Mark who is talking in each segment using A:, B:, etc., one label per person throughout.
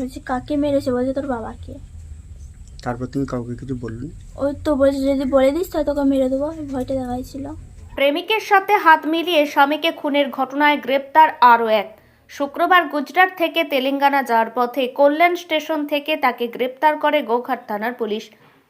A: বলছি কাকে মেরেছে? বলছে তোর বাবাকে।
B: তারপর তুমি কাউকে কিছু বলনি
A: ওই তো বলছে যদি বলে দিস তাহলে তোকে মেরে দেবো। ভয়টা দেখাইছিল।
C: প্রেমিকের সাথে হাত মিলিয়ে স্বামীকে খুনের ঘটনায় গ্রেপ্তার আরও এক। শুক্রবার গুজরাট থেকে তেলেঙ্গানা যাওয়ার পথে কল্যাণ স্টেশন থেকে তাকে গ্রেপ্তার করে গোঘাট থানার পুলিশ।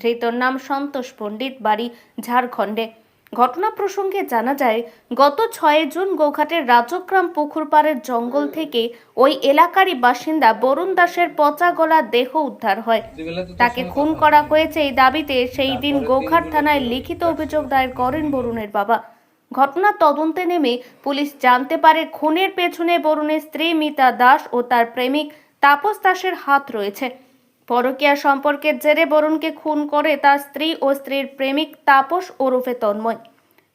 C: ধৃতর নাম সন্তোষ পণ্ডিত বাড়ি ঝাড়খণ্ডে। ঘটনা প্রসঙ্গে জানা যায় গত ছয় জুন গোঘাটের রাজগ্রাম পুকুরপাড়ের জঙ্গল থেকে ওই এলাকারই বাসিন্দা বরুণ দাসের পচা গলা দেহ উদ্ধার হয়। তাকে খুন করা হয়েছে এই দাবিতে সেই দিন গোঘাট থানায় লিখিত অভিযোগ দায়ের করেন বরুণের বাবা। ঘটনার তদন্তে নেমে পুলিশ জানতে পারে খুনের পেছনে বরুণের স্ত্রী মিতা দাস ও তার প্রেমিক তাপস দাসের হাত রয়েছে। পরকীয়া সম্পর্কের জেরে বরুণকে খুন করে তার স্ত্রী ও স্ত্রীর প্রেমিক তাপস ওরফে তন্ময়।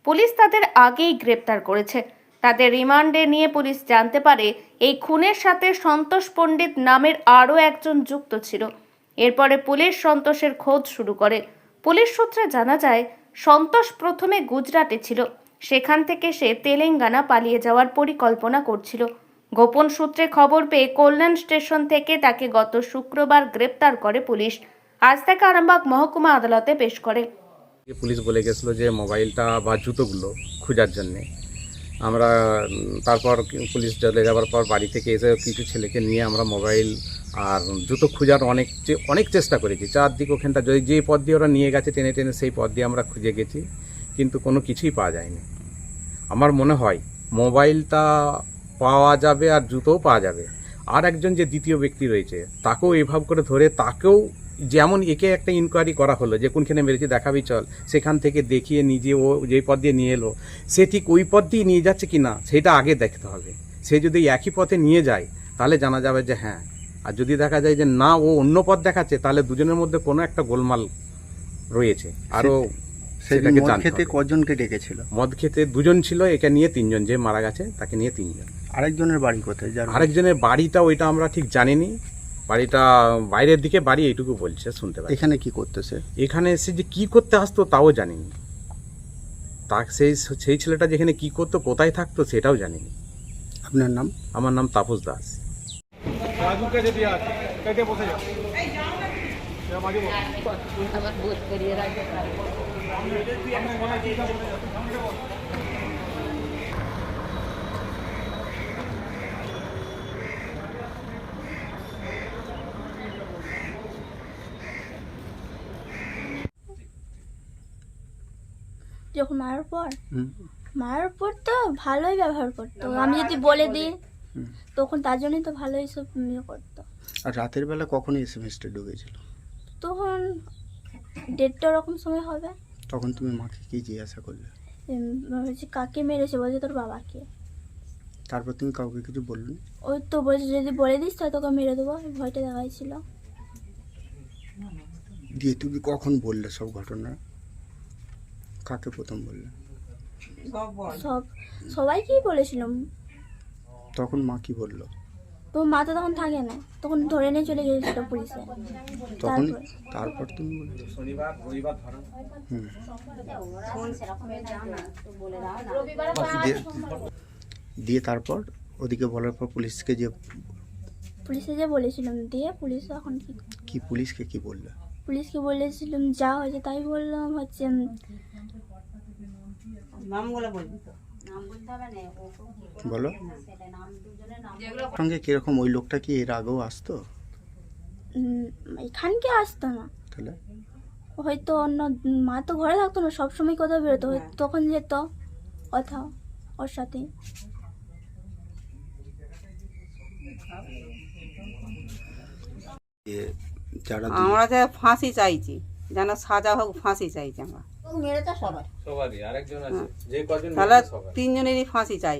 C: পুলিশ তাদের আগেই গ্রেপ্তার করেছে। তাদের রিমান্ডে নিয়ে পুলিশ জানতে পারে, এই খুনের সাথে সন্তোষ পণ্ডিত নামের আরও একজন যুক্ত ছিল। এরপরে পুলিশ সন্তোষের খোঁজ শুরু করে। পুলিশ সূত্রে জানা যায়, সন্তোষ প্রথমে গুজরাটে ছিল। সেখান থেকে সে তেলেঙ্গানা পালিয়ে যাওয়ার পরিকল্পনা করছিল। গোপন সূত্রে খবর পেয়ে কল্যাণ স্টেশন থেকে তাকে গত শুক্রবার গ্রেপ্তার করে পুলিশ। আজ তাকে আরামবাগ মহকুমা আদালতে পেশ করে।
D: পুলিশ বলে গেছিল যে মোবাইলটা বা জুতোগুলো খোঁজার জন্যে। আমরা তারপর পুলিশ চলে যাওয়ার পর বাড়ি থেকে এসে কিছু ছেলেকে নিয়ে আমরা মোবাইল আর জুতো খোঁজার অনেক অনেক চেষ্টা করেছি। চারদিক ওখানটা যে যে পথ দিয়ে ওরা নিয়ে গেছে টেনে টেনে সেই পথ দিয়ে আমরা খুঁজে গেছি, কিন্তু কোনো কিছুই পাওয়া যায়নি। আমার মনে হয় মোবাইলটা পাওয়া যাবে আর জুতোও পাওয়া যাবে। আর একজন যে দ্বিতীয় ব্যক্তি রয়েছে, তাকেও এভাব করে ধরে তাকেও যেমন একে একটা ইনকোয়ারি করা হলো যে, কোনখানে মেরেছে? দেখাবি, চল। সেখান থেকে দেখিয়ে নিজে ও যেই পথ দিয়ে নিয়ে এলো, সে ঠিক ওই পথ দিয়ে নিয়ে যাচ্ছে কি না সেটা আগে দেখতে হবে। সে যদি একই পথে নিয়ে যায়, তাহলে জানা যাবে যে হ্যাঁ। আর যদি দেখা যায় যে, না, ও অন্য পথ দেখাচ্ছে, তাহলে দুজনের মধ্যে কোনো একটা গোলমাল রয়েছে। আরও সেটাকে
B: মদ খেতে কজনকে ডেকেছিল?
D: মদ খেতে দুজন ছিল একে নিয়ে তিনজন যে মারা গেছে তাকে নিয়ে তিনজন।
B: আরেকজনের বাড়ি কোথায়? যার
D: আরেকজনের বাড়িটা ওইটা আমরা ঠিক জানিনি। বাড়িটা বাইরের দিকে বাড়ি এইটুকু বলছে শুনতে পাই
B: এখানে কি করতেছে?
D: এখানে এসে যে কি করতে আসতো তাও জানিনি। তা সেই সেই ছেলেটা যেখানে কি করতো কোথায় থাকতো সেটাও জানিনি।
B: আপনার নাম?
D: আমার নাম তাপস দাস।
A: যখন মারার পর। মারার পর তো ভালোই ব্যবহার করতো। আমি যদি বলে দিই তখন তার জন্যই তো ভালোই সব ইয়ে করতো।
B: আর রাতের বেলা কখন এসএমএসটা ঢুকেছিল?
A: তখন দেড়টা রকম সময় হবে।
B: তখন তুমি মাকে কি জিজ্ঞাসা করলে?
A: বলছি কাকে মেরেছে বলছে তোর বাবাকে।
B: তারপর তুমি কাউকে কিছু বলনি
A: ওই তো বলছে যদি বলে দিস তাহলে তোকে মেরে দেবো। ভয়টা দেখাইছিল।
B: দিয়ে তুমি কখন বললে সব ঘটনা? কাকে প্রথম বললে?
A: সব সবাইকেই বলেছিলাম।
B: তখন মা কি বলল?
A: তো মা তো তখন থাকে না। তখন ধরে নিয়ে চলে গিয়েছিল পুলিশে।
B: তখন
A: তারপর?
B: তুমি দিয়ে- দিয়ে তারপর ওদিকে বলার পর পুলিশকে যে
A: পুলিশে যে বলেছিলাম দিয়ে পুলিশ এখন কি
B: কি পুলিশকে কি বললে?
A: পুলিশকে বলেছিলাম যা হয়েছে তাই বললাম হচ্ছে উম,
B: বলো। সঙ্গে কীরকম ওই লোকটা কি এর আগেও আসতো?
A: এখানকে আসতো না।
B: তাহলে?
A: হয়তো অন্য মা তো ঘরে থাকতো না সবসময় কোথাও বেরোতো। তখন যেত কোথাও ওর সাথে।
E: আমরা যে ফাঁসি চাইছি যেন সাজা হোক ফাঁসি চাইছি আমরা। তাহলে তিনজনেরই ফাঁসি চাই।